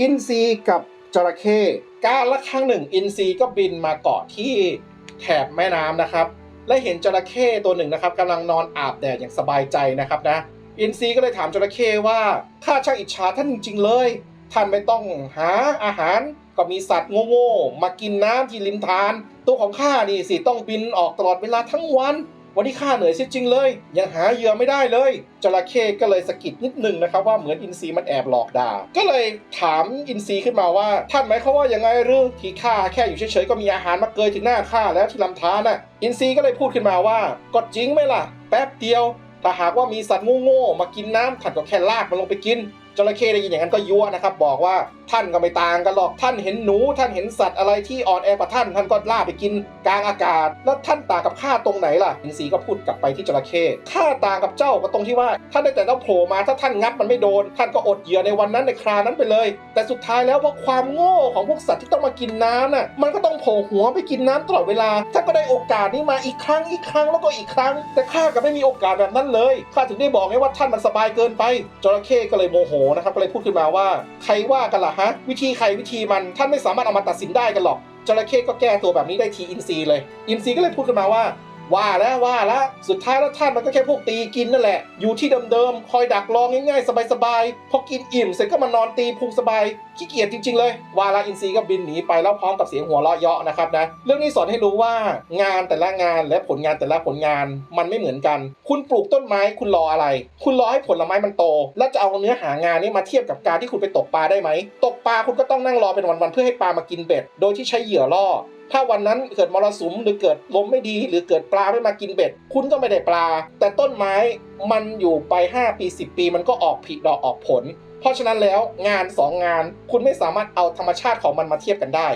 อินซีกับจระเข้การละครั้งหนึ่ง อินซีก็บินมาเกาะที่แถบแม่น้ำนะครับ และเห็นจระเข้ตัวหนึ่งนะครับกำลังนอนอาบแดดอย่างสบายใจนะครับนะอินซีก็เลยถามจระเข้ว่าข้าช่างอิจฉาท่านจริงๆเลย ท่านไม่ต้องหาอาหารก็มีสัตว์โง่ๆมากินน้ำที่ริมทาน ตัวของข้านี่สิต้องบินออกตลอดเวลาทั้งวัน วันนี้ข้าเหนื่อยเสียจริงเลย ยังหาเหยื่อไม่ได้เลย จระเข้ก็เลยสะกิดนิดนึงนะครับว่าเหมือนอินทรีมันแอบหลอกด่า ก็เลยถามอินทรีขึ้นมาว่า ท่านหมายความว่ายังไงหรือที่ข้าแค่อยู่เฉยๆก็มีอาหารมาเกยถึงหน้าข้าแล้วที่ลำธารน่ะ อินทรีก็เลยพูดขึ้นมาว่าก็จริงไหมล่ะ แป๊บเดียว ถ้าหากว่ามีสัตว์โง่ๆมากินน้ำท่านก็แค่ลากมันลงไปกิน จระเข้ได้ยินอย่างนั้นก็ยั่วนะครับ บอกว่าท่านก็ไม่ต่างกันหรอกท่านเห็นหนู ท่านเห็นสัตว์อะไรที่อ่อนแอกว่าท่าน ท่านก็ล่าไปกินกลางอากาศ แล้วท่านต่างกับข้าตรงไหนล่ะอินทรีก็พูดกลับไปที่จระเข้ข้าต่างกับเจ้าก็ตรงที่ว่า ท่านได้แต่ต้องโผล่มาถ้าท่านงับมันไม่โดน ท่านก็อดเหยื่อในวันนั้นในครานั้นไปเลย แต่สุดท้ายแล้วเพราะความโง่ของพวกสัตว์ที่ต้องมากินน้ำน่ะมันก็ต้องโผล่หัวไปกินน้ำตลอดเวลาท่านก็ได้โอกาสนี้มาอีกครั้งอีกครั้งแล้วก็อีกครั้ง แต่ข้าก็ไม่มีโอกาสแบบนั้นเลยข้าถึงได้บอกไงว่าท่านมันสบายเกินไปจระเข้ก็เลยโมโหนะครับก็เลยพูดขึ้นมาว่า ใครว่ากันล่ะฮะ วิธีใครวิธีมันท่านไม่สามารถเอามาตัดสินได้กันหรอกจระเข้ก็แก้ตัวแบบนี้ได้ทีอินซีเลย อินซีก็เลยพูดขึ้นมาว่า ว่าแล้วว่าแล้วสุดท้ายแล้วท่านมันก็แค่พวกตีกินนั่นแหละ อยู่ที่เดิมๆ คอยดักรองง่ายๆ สบายๆ พอกินอิ่มเสร็จก็มานอนตีพุงสบาย ขี้เกียจจริงๆเลย วาลาอินซีก็บินหนีไปแล้วพร้อมกับเสียงหัวเราะเยาะนะครับนะ เรื่องนี้สอนให้รู้ว่างานแต่ละงานและผลงานแต่ละผลงานมันไม่เหมือนกัน คุณปลูกต้นไม้คุณรออะไร คุณรอให้ผลไม้มันโต แล้วจะเอาเนื้อหางานนี้มาเทียบกับการที่คุณไปตกปลาได้ไหม ตกปลาคุณก็ต้องนั่งรอเป็นวันๆเพื่อให้ปลามากินเบ็ด โดยที่ใช้เหยื่อล่อ ถ้าวันนั้นเกิดมรสุมหรือเกิดลมไม่ดี หรือเกิดปลาไม่มากินเบ็ด คุณก็ไม่ได้ปลา แต่ต้นไม้มันอยู่ไป 5 ปี 10 ปี มันก็ออกผลิดอกออกผล เพราะฉะนั้นแล้วงาน 2 งานคุณไม่สามารถเอาธรรมชาติของมันมาเทียบกันได้